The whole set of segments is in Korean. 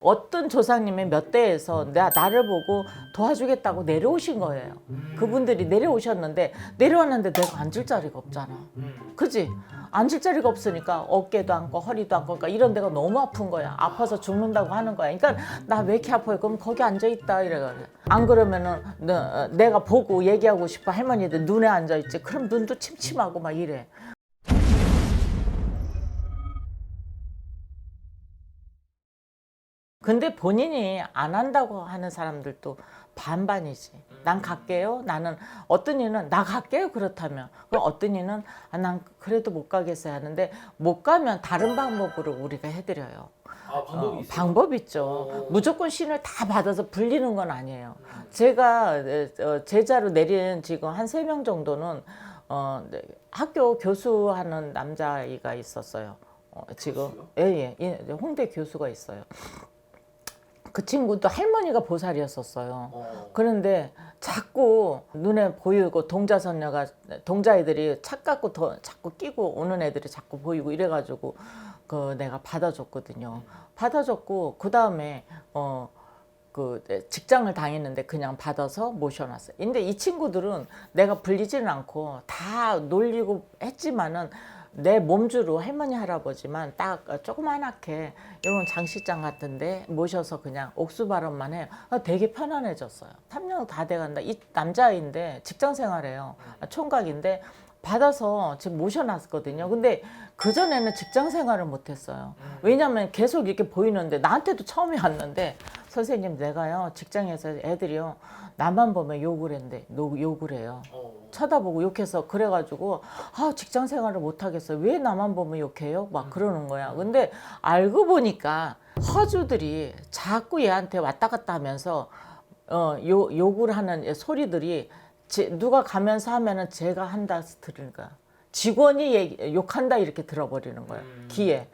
어떤 조상님의 몇 대에서 나, 나를 보고 도와주겠다고 내려오신 거예요. 그분들이 내려오셨는데 내려왔는데 내가 앉을 자리가 없잖아. 그지? 앉을 자리가 없으니까 어깨도 안고 허리도 안고 그러니까 이런 데가 너무 아픈 거야. 아파서 죽는다고 하는 거야. 그러니까 나 왜 이렇게 아파요? 그럼 거기 앉아 있다 이래가 안 그러면은 너, 내가 보고 얘기하고 싶어 할머니들 눈에 앉아 있지. 그럼 눈도 침침하고 막 이래. 근데 본인이 안 한다고 하는 사람들도 반반이지. 난 갈게요. 나는 어떤 이는 나 갈게요. 그렇다면 그럼 어떤 이는 아, 난 그래도 못 가겠어요 하는데 못 가면 다른 방법으로 우리가 해드려요. 아 방법이 어, 있어요? 방법 있죠. 어. 무조건 신을 다 받아서 불리는 건 아니에요. 제가 어, 제자로 내린 지금 한 세 명 정도는 어, 네, 학교 교수하는 남자아이가 있었어요. 어, 지금? 예예 예, 홍대 교수가 있어요. 그 친구도 할머니가 보살이었었어요. 어. 그런데 자꾸 눈에 보이고 동자선녀가 동자애들이 착 갖고 더 자꾸 끼고 오는 애들이 자꾸 보이고 이래가지고 그 내가 받아줬거든요. 받아줬고 그 다음에 어 그 직장을 다니는데 그냥 받아서 모셔놨어요. 근데 이 친구들은 내가 불리지는 않고 다 놀리고 했지만은 내 몸주로 할머니 할아버지만 딱 조그만하게 이런 장식장 같은데 모셔서 그냥 옥수 발언만 해요. 아, 되게 편안해졌어요. 3년 다 돼간다. 이 남자인데 직장 생활해요. 아, 총각인데 받아서 지금 모셔놨거든요. 근데 그 전에는 직장 생활을 못했어요. 왜냐면 계속 이렇게 보이는데 나한테도 처음에 왔는데 선생님 내가요 직장에서 애들이요 나만 보면 욕을 했는데 노- 욕을 해요. 어. 쳐다보고 욕해서 그래가지고 아 직장 생활을 못 하겠어요. 왜 나만 보면 욕해요? 막 그러는 거야. 근데 알고 보니까 허주들이 자꾸 얘한테 왔다 갔다 하면서 어 요, 욕을 하는 소리들이 제, 누가 가면서 하면은 제가 한다 거야. 직원이 얘기, 욕한다 이렇게 들어버리는 거야. 음. 귀에.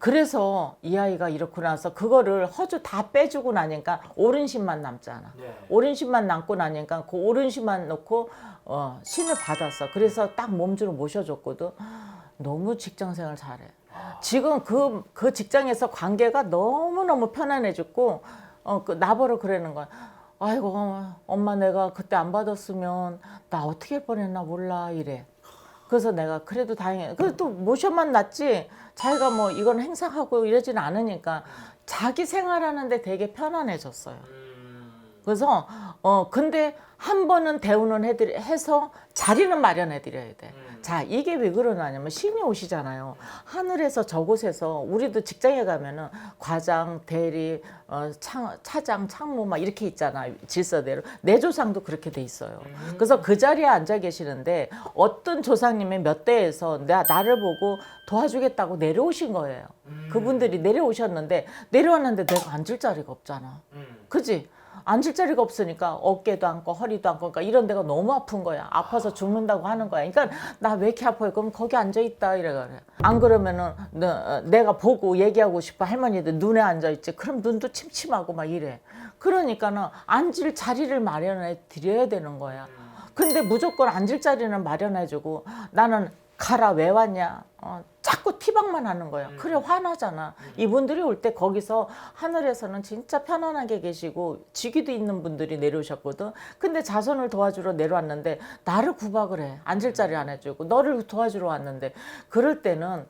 그래서 이 아이가 이렇고 나서 그거를 허주 다 빼주고 나니까 오른심만 남잖아. 네. 오른심만 남고 나니까 그 오른심만 넣고 어, 신을 받았어. 그래서 딱 몸주로 모셔줬거든. 너무 직장 생활 잘해. 지금 그, 그 직장에서 관계가 너무너무 편안해졌고, 어, 그 나보러 그러는 거야. 아이고, 엄마 내가 그때 안 받았으면 나 어떻게 할 뻔했나 몰라, 이래. 그래서 내가 그래도 다행이야. 그래도 또 모셔만 놨지. 자기가 뭐 이건 행사하고 이러진 않으니까 자기 생활하는데 되게 편안해졌어요. 음. 그래서 어 근데 한 번은 대우는 해드리 해서 자리는 마련해 드려야 돼. 음. 자 이게 왜 그러냐면 신이 오시잖아요. 하늘에서 저곳에서 우리도 직장에 가면은 과장, 대리, 어, 창, 차장, 창무 막 이렇게 있잖아 질서대로 내 조상도 그렇게 돼 있어요. 그래서 그 자리에 앉아 계시는데 어떤 조상님의 몇 대에서 나, 나를 보고 도와주겠다고 내려오신 거예요. 음. 그분들이 내려오셨는데 내려왔는데 내가 앉을 자리가 없잖아. 음. 그지? 앉을 자리가 없으니까 어깨도 안고 허리도 안고 그러니까 이런 데가 너무 아픈 거야. 아파서 죽는다고 하는 거야. 그러니까 나 왜 이렇게 아파요? 그럼 거기 앉아 있다 이래 그래. 안 그러면은 너, 내가 보고 얘기하고 싶어 할머니들 눈에 앉아 있지. 그럼 눈도 침침하고 막 이래. 그러니까는 앉을 자리를 마련해 드려야 되는 거야. 근데 무조건 앉을 자리는 마련해주고 나는 가라 왜 왔냐 어, 자꾸 티박만 하는 거야 그래 화나잖아. 이분들이 올 때 거기서 하늘에서는 진짜 편안하게 계시고 지기도 있는 분들이 내려오셨거든. 근데 자손을 도와주러 내려왔는데 나를 구박을 해. 앉을 자리 안 해주고 너를 도와주러 왔는데 그럴 때는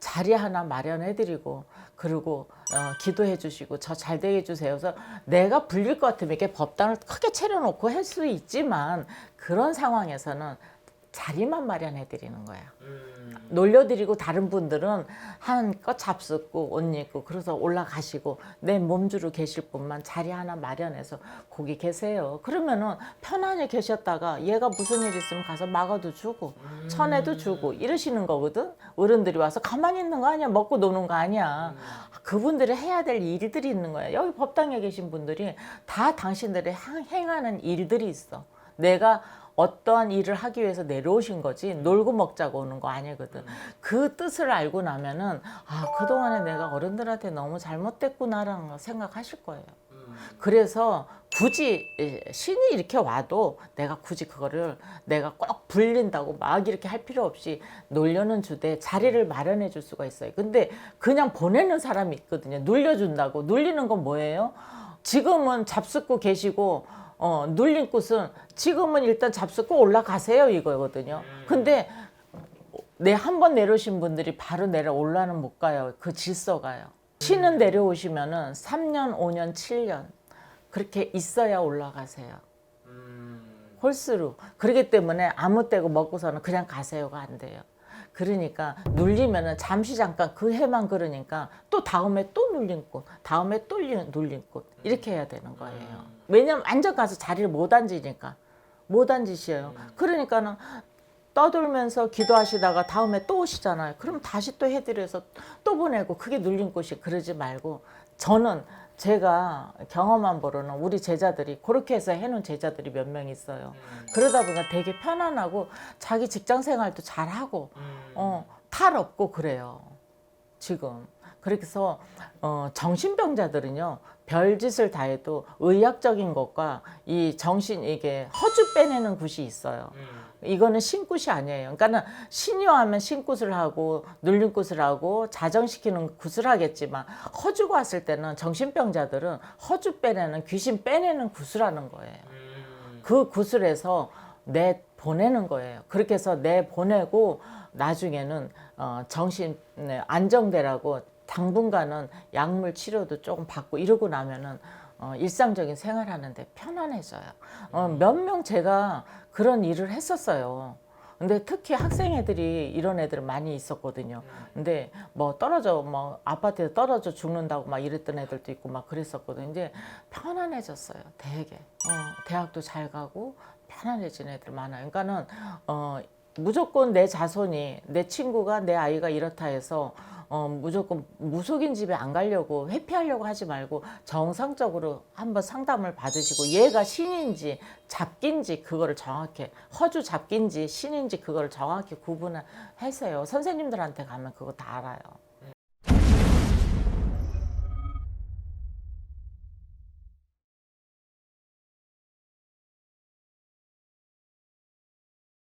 자리 하나 마련해드리고 그리고 어, 기도해 주시고 저 잘 되게 해주세요. 그래서 내가 불릴 것 같으면 이렇게 법당을 크게 차려놓고 할 수 있지만 그런 상황에서는 자리만 마련해 드리는 거야. 음. 놀려드리고 다른 분들은 한껏 잡숫고 옷 입고 그래서 올라가시고 내 몸주로 계실 분만 자리 하나 마련해서 거기 계세요. 그러면은 편안히 계셨다가 얘가 무슨 일 있으면 가서 막아도 주고 천에도 주고 이러시는 거거든. 어른들이 와서 가만히 있는 거 아니야. 먹고 노는 거 아니야. 그분들이 해야 될 일들이 있는 거야. 여기 법당에 계신 분들이 다 당신들이 행- 행하는 일들이 있어. 내가 어떠한 일을 하기 위해서 내려오신 거지 놀고 먹자고 오는 거 아니거든. 그 뜻을 알고 나면은 아 그동안에 내가 어른들한테 너무 잘못됐구나라는 거 생각하실 거예요. 음. 그래서 굳이 예, 신이 이렇게 와도 내가 굳이 그거를 내가 꼭 불린다고 막 이렇게 할 필요 없이 놀려는 주되 자리를 마련해 줄 수가 있어요. 근데 그냥 보내는 사람이 있거든요. 눌려준다고. 눌리는 건 뭐예요? 지금은 잡숫고 계시고 어, 눌린 꽃은 지금은 일단 잡숫고 올라가세요 이거거든요. 근데 내한번 내려오신 분들이 바로 내려 올라는 못 가요. 그 질서가요. 신은 내려오시면은 3년, 5년, 7년 그렇게 있어야 올라가세요. 홀수로. 그렇기 때문에 아무 때고 먹고서는 그냥 가세요가 안 돼요. 그러니까 눌리면은 잠시 잠깐 그 해만 그러니까 또 다음에 또 눌린 꽃, 다음에 또 눌린- 꽃 이렇게 해야 되는 거예요. 왜냐면 완전 가서 자리를 못 앉으니까 못 앉으셔요. 그러니까는 떠돌면서 기도하시다가 다음에 또 오시잖아요. 그럼 다시 또 해드려서 또 보내고 그게 눌린 꽃이 그러지 말고 저는 제가 경험한 바로는 우리 제자들이 그렇게 해서 해놓은 제자들이 몇 명 있어요. 그러다 보니까 되게 편안하고 자기 직장 생활도 잘하고 어, 탈 없고 그래요. 지금. 그래서 어, 정신병자들은요 별짓을 다 해도 의학적인 것과 이 정신 이게 허주 빼내는 굿이 있어요. 이거는 신굿이 아니에요. 그러니까는 신유하면 신굿을 하고 눌린 굿을 하고 자정시키는 굿을 하겠지만 허주가 왔을 때는 정신병자들은 허주 빼내는 귀신 빼내는 굿을 하는 거예요. 그 구슬에서 내 보내는 거예요. 그렇게 해서 내 보내고 나중에는 어, 정신 네, 안정되라고 당분간은 약물 치료도 조금 받고 이러고 나면은 어, 일상적인 생활하는데 편안해져요. 어, 몇 명 제가 그런 일을 했었어요. 근데 특히 학생 애들이 이런 애들 많이 있었거든요. 근데 뭐 떨어져 뭐 아파트에 떨어져 죽는다고 막 이랬던 애들도 있고 막 그랬었거든요. 이제 편안해졌어요. 되게. 어, 대학도 잘 가고 편안해진 애들 많아요. 그러니까는 어 무조건 내 자손이 내 친구가 내 아이가 이렇다 해서 어, 무조건 무속인 집에 안 가려고 회피하려고 하지 말고 정상적으로 한번 상담을 받으시고 얘가 신인지 잡기인지 그거를 정확히 허주 잡기인지 신인지 그거를 정확히 구분을 하세요. 선생님들한테 가면 그거 다 알아요.